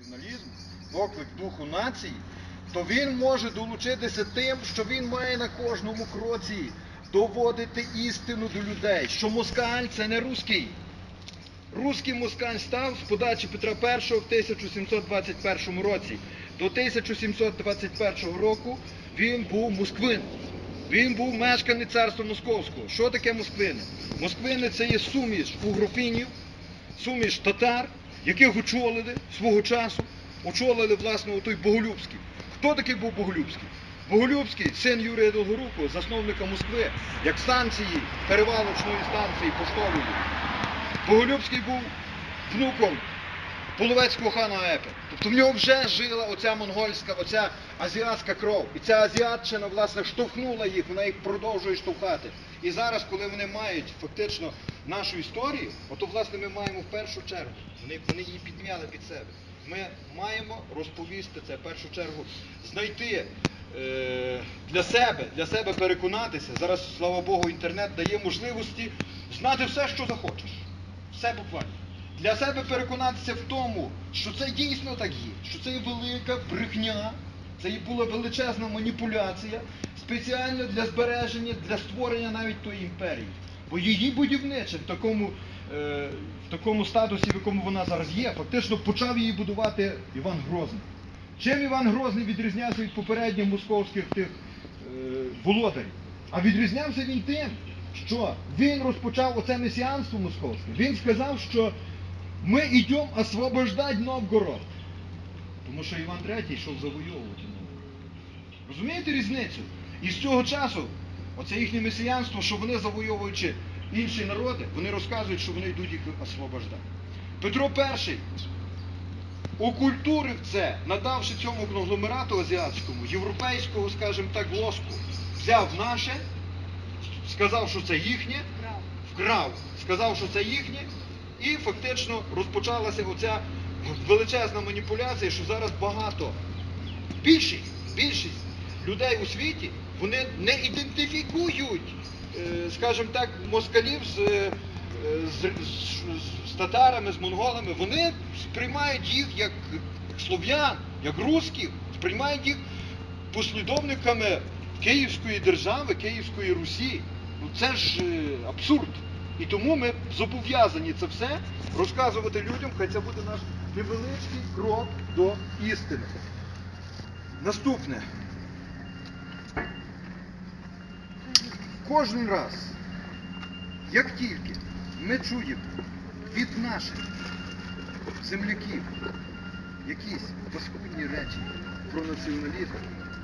націоналізм, поклик духу нації, то він може долучитися тим, що він має на кожному кроці доводити істину до людей, що москаль це не русський. Руський москаль став з подачі Петра І в 1721 році. До 1721 року він був москвин. Він був мешканець царства Московського. Що таке москвини? Москвини це є суміш угрофінів, суміш татар, яких очолили свого часу, очолили власне той Боголюбський. Хто такий був Боголюбський? Боголюбський, син Юрія Долгорукого, засновника Москви, як станції, перевалочної станції поштової. Боголюбський був внуком половецького хана Епи. Тобто в нього вже жила оця монгольська, оця азіатська кров. І ця азіатчина, власне, штовхнула їх, вона їх продовжує штовхати. І зараз, коли вони мають фактично нашу історію, ото власне ми маємо в першу чергу. Вони, вони її підмяли під себе. Ми маємо розповісти це в першу чергу, знайти е, для себе, для себе переконатися. Зараз, слава Богу, інтернет дає можливості знати все, що захочеш. Все буквально. Для себе переконатися в тому, що це дійсно так є, що це є велика брехня, це і була величезна маніпуляція спеціально для збереження, для створення навіть тої імперії. Бо її будівниче в такому, е, в такому статусі, в якому вона зараз є, фактично почав її будувати Іван Грозний. Чим Іван Грозний відрізнявся від попередніх московських тих е, володарів? А відрізнявся він тим, що він розпочав оце месіанство московське. Він сказав, що ми йдемо освобождати Новгород. Тому що Іван III йшов завойовувати Новгород. Розумієте різницю? І з цього часу, оце їхнє месіянство, що вони завойовуючи інші народи, вони розказують, що вони йдуть їх освобождати. Петро І окультурив це, надавши цьому конгломерату азіатському, європейського, скажімо так, лоску, взяв наше, сказав, що це їхнє, вкрав, сказав, що це їхнє, і фактично розпочалася оця величезна маніпуляція, що зараз багато, більшість, більшість людей у світі, вони не ідентифікують, е, скажімо так, москалів з, е, з, з, з татарами, з монголами, вони сприймають їх як слов'ян, як русських, сприймають їх послідовниками Київської держави, Київської Русі. Ну це ж е, абсурд. І тому ми зобов'язані це все розказувати людям, хай це буде наш невеличкий крок до істини. Наступне. Кожен раз, як тільки ми чуємо від наших земляків якісь паскудні речі про націоналізм,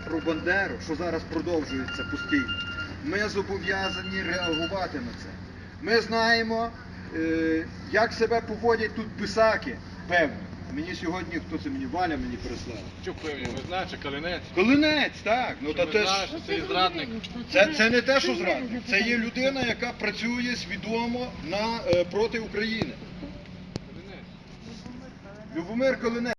про Бандеру, що зараз продовжується постійно, ми зобов'язані реагувати на це. Ми знаємо, е, як себе поводять тут писаки, певно. Мені сьогодні, хто це мені, Валя мені прислав. Що певні, ви знаєте, Калинець? Колинець, так. Ну, та те що це зрадник. Це, це не те, що зрадник. Це є людина, яка працює свідомо на, е, проти України. Калинець. Любомир Колинець.